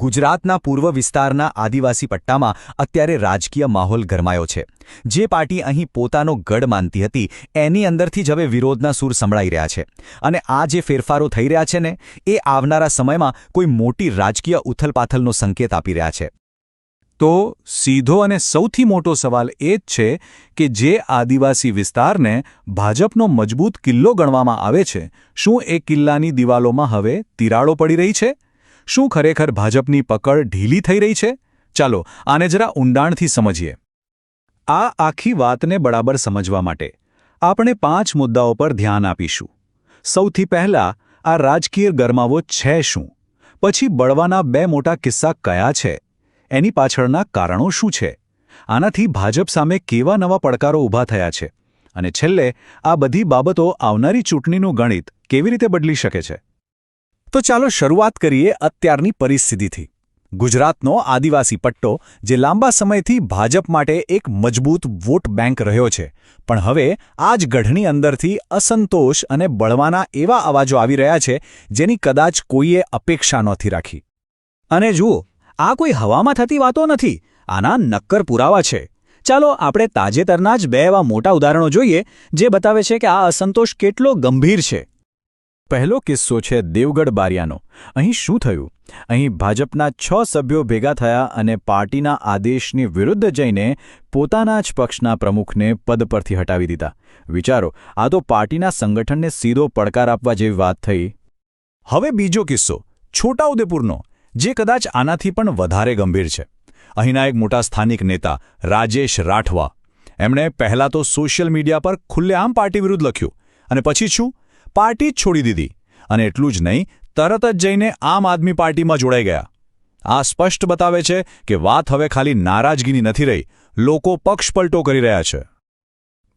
ગુજરાતના પૂર્વ વિસ્તારના આદિવાસી પટ્ટામાં અત્યારે રાજકીય માહોલ ગરમાયો છે. જે પાર્ટી અહીં પોતાનો ગઢ માનતી હતી, એની અંદરથી જ હવે વિરોધના સૂર સંભળાઈ રહ્યા છે. અને આ જે ફેરફારો થઈ રહ્યા છે ને, એ આવનારા સમયમાં કોઈ મોટી રાજકીય ઉથલપાથલનો સંકેત આપી રહ્યા છે. તો સીધો અને સૌથી મોટો સવાલ એ જ છે કે જે આદિવાસી વિસ્તારને ભાજપનો મજબૂત કિલ્લો ગણવામાં આવે છે, શું એ કિલ્લાની દિવાલોમાં હવે તિરાડો પડી રહી છે? શું ખરેખર ભાજપની પકડ ઢીલી થઈ રહી છે? ચાલો આને જરા ઊંડાણથી સમજીએ. આ આખી વાતને બરાબર સમજવા માટે આપણે પાંચ મુદ્દાઓ પર ધ્યાન આપીશું. સૌથી પહેલા આ રાજકીય ગરમાવો છે શું? પછી બળવાના બે મોટા કિસ્સા કયા છે? એની પાછળના કારણો શું છે? આનાથી ભાજપ સામે કેવા નવા પડકારો ઊભા થયા છે? અને છેલ્લે આ બધી બાબતો આવનારી ચૂંટણીનું ગણિત કેવી રીતે બદલી શકે છે? તો ચાલો શરૂઆત કરીએ અત્યારની પરિસ્થિતિથી. ગુજરાતનો આદિવાસી પટ્ટો, જે લાંબા સમયથી ભાજપ માટે એક મજબૂત વોટ બેંક રહ્યો છે, પણ હવે આ જ ગઢની અંદરથી અસંતોષ અને બળવાના એવા અવાજો આવી રહ્યા છે, જેની કદાચ કોઈએ અપેક્ષા નહોતી રાખી. અને જુઓ, આ કોઈ હવામાં થતી વાતો નથી, આના નક્કર પુરાવા છે. ચાલો આપણે તાજેતરના જ બે એવા મોટા ઉદાહરણો જોઈએ, જે બતાવે છે કે આ અસંતોષ કેટલો ગંભીર છે. પહેલો કિસ્સો છે દેવગઢ બારિયાનો. અહીં શું થયું? અહીં ભાજપના છ સભ્યો ભેગા થયા અને પાર્ટીના આદેશની વિરુદ્ધ જઈને પોતાના જ પક્ષના પ્રમુખને પદ પરથી હટાવી દીધા. વિચારો, આ તો પાર્ટીના સંગઠનને સીધો પડકાર આપવા જેવી વાત થઈ. હવે બીજો કિસ્સો, છોટાઉદેપુરનો, જે કદાચ આનાથી પણ વધારે ગંભીર છે. અહીંના એક મોટા સ્થાનિક નેતા, રાજેશ રાઠવા. એમણે પહેલાં તો સોશિયલ મીડિયા પર ખુલ્લેઆમ પાર્ટી વિરુદ્ધ લખ્યું. અને પછી શું? પાર્ટી જ છોડી દીધી. અને એટલું જ નહીં, તરત જ જઈને આમ આદમી પાર્ટીમાં જોડાઈ ગયા. આ સ્પષ્ટ બતાવે છે કે વાત હવે ખાલી નારાજગીની નથી રહી, લોકો પક્ષપલટો કરી રહ્યા છે.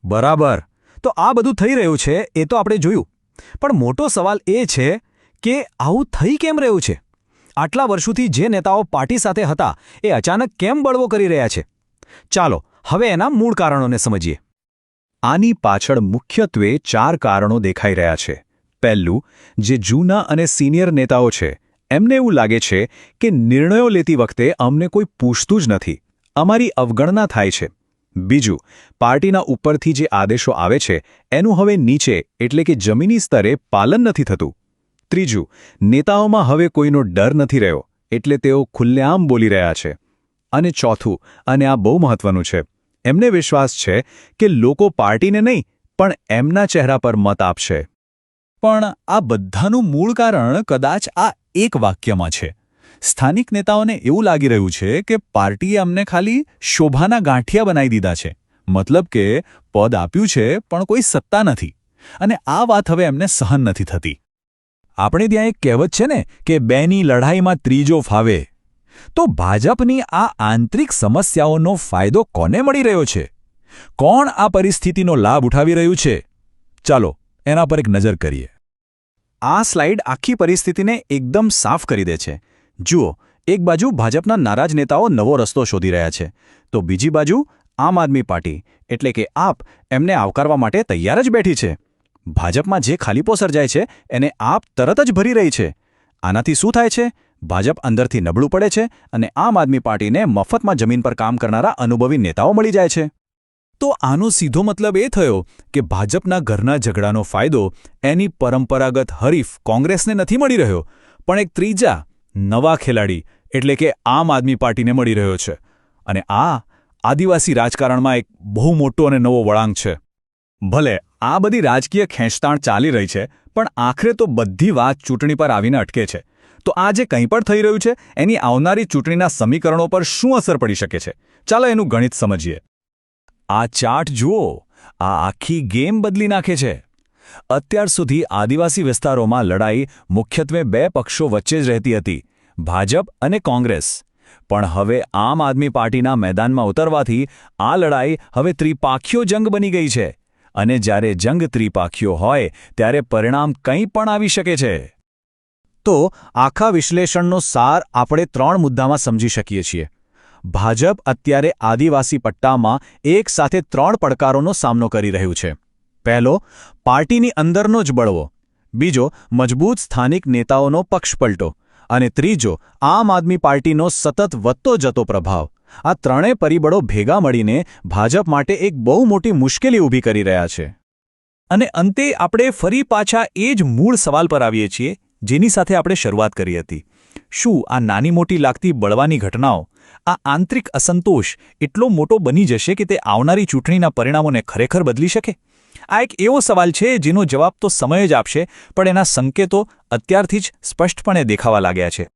બરાબર. તો આ બધું થઈ રહ્યું છે, એ તો આપણે જોયું. પણ મોટો સવાલ એ છે કે આવું થઈ કેમ રહ્યું છે? આટલા વર્ષોથી જે નેતાઓ પાર્ટી સાથે હતા, એ અચાનક કેમ બળવો કરી રહ્યા છે? ચાલો, હવે એના મૂળ કારણોને સમજીએ. આની પાછળ મુખ્યત્વે ચાર કારણો દેખાઈ રહ્યા છે. પહેલું, જે જૂના અને સિનિયર નેતાઓ છે, એમને એવું લાગે છે કે નિર્ણયો લેતી વખતે અમને કોઈ પૂછતું જ નથી. અમારી અવગણના થાય છે. બીજું, પાર્ટીના ઉપરથી જે આદેશો આવે છે, એનું હવે નીચે, એટલે કે જમીની સ્તરે, પાલન નથી થતું. ત્રીજું, નેતાઓમાં હવે કોઈનો ડર નથી રહ્યો, એટલે તેઓ ખુલ્લેઆમ બોલી રહ્યા છે. અને ચોથું, અને આ બહુ મહત્વનું છે એમને વિશ્વાસ છે કે લોકો પાર્ટીને નહીં, પણ એમના ચહેરા પર મત આપશે. પણ આ બધાનું મૂળ કારણ કદાચ આ એક વાક્યમાં છે. સ્થાનિક નેતાઓને એવું લાગી રહ્યું છે કે પાર્ટીએ અમને ખાલી શોભાના ગાંઠિયા બનાવી દીધા છે. મતલબ કે પદ આપ્યું છે, પણ કોઈ સત્તા નથી. અને આ વાત હવે એમને સહન નથી થતી. આપણે ત્યાં એક કહેવત છે ને કે બેની લડાઈમાં ત્રીજો ફાવે. તો ભાજપની આ આંતરિક સમસ્યાઓનો ફાયદો કોને મળી રહ્યો છે? કોણ આ પરિસ્થિતિનો લાભ ઉઠાવી રહ્યું છે? ચાલો, એના પર એક નજર કરીએ. આ સ્લાઇડ આખી પરિસ્થિતિને એકદમ સાફ કરી દે છે. જુઓ, એક બાજુ ભાજપના નારાજ નેતાઓ નવો રસ્તો શોધી રહ્યા છે, તો બીજી બાજુ આમ આદમી પાર્ટી, એટલે કે આપ, એમને આવકારવા માટે તૈયાર જ બેઠી છે. ભાજપમાં જે ખાલીપો સર્જાય છે, એને આપ તરત જ ભરી રહી છે. આનાથી શું થાય છે? ભાજપ અંદરથી નબળું પડે છે અને આમ આદમી પાર્ટીને મફતમાં જમીન પર કામ કરનારા અનુભવી નેતાઓ મળી જાય છે. તો આનો સીધો મતલબ એ થયો કે ભાજપના ઘરના ઝઘડાનો ફાયદો એની પરંપરાગત હરીફ કોંગ્રેસને નથી મળી રહ્યો, પણ એક ત્રીજા, નવા ખેલાડી એટલે કે આમ આદમી પાર્ટીને મળી રહ્યો છે. અને આ આદિવાસી રાજકારણમાં એક બહુ મોટો અને નવો વળાંક છે. ભલે આ બધી રાજકીય ખેંચતાણ ચાલી રહી છે, પણ આખરે તો બધી વાત ચૂંટણી પર આવીને અટકે છે. તો આ જે કંઈ પણ થઈ રહ્યું છે, એની આવનારી ચૂંટણીના સમીકરણો પર શું અસર પડી શકે છે? ચાલો એનું ગણિત સમજીએ. આ ચાર્ટ જુઓ, આ આખી ગેમ બદલી નાખે છે. અત્યાર સુધી આદિવાસી વિસ્તારોમાં લડાઈ મુખ્યત્વે બે પક્ષો વચ્ચે જ રહેતી હતી, ભાજપ અને કોંગ્રેસ. પણ હવે આમ આદમી પાર્ટીના મેદાનમાં ઉતરવાથી આ લડાઈ હવે ત્રિપાખીઓ જંગ બની ગઈ છે. અને જ્યારે જંગ ત્રિપાખીઓ હોય, ત્યારે પરિણામ કંઈ પણ આવી શકે છે. તો આખા વિશ્લેષણનો સાર આપણે ત્રણ મુદ્દામાં સમજી શકીએ છીએ. ભાજપ અત્યારે આદિવાસી પટ્ટામાં એક સાથે ત્રણ પડકારોનો સામનો કરી રહ્યું છે. પહેલો, પાર્ટીની અંદરનો જ બળવો. બીજો, મજબૂત સ્થાનિક નેતાઓનો પક્ષપલટો. અને ત્રીજો, આમ આદમી પાર્ટીનો સતત વધતો જતો પ્રભાવ. આ ત્રણેય પરિબળો ભેગા મળીને ભાજપ માટે એક બહુ મોટી મુશ્કેલી ઊભી કરી રહ્યા છે. અને અંતે આપણે ફરી પાછા એ જ મૂળ સવાલ પર આવીએ છીએ જેની સાથે આપણે શરૂઆત કરી હતી. શું આ નાની મોટી લાગતી બળવાની ઘટનાઓ, આ આંતરિક અસંતોષ એટલો મોટો બની જશે કે તે આવનારી ચૂંટણીના પરિણામોને ખરેખર બદલી શકે? આ એક એવો સવાલ છે જેનો જવાબ તો સમય જ આપશે, પણ એના સંકેતો અત્યારથી જ સ્પષ્ટપણે દેખાવા લાગ્યા છે.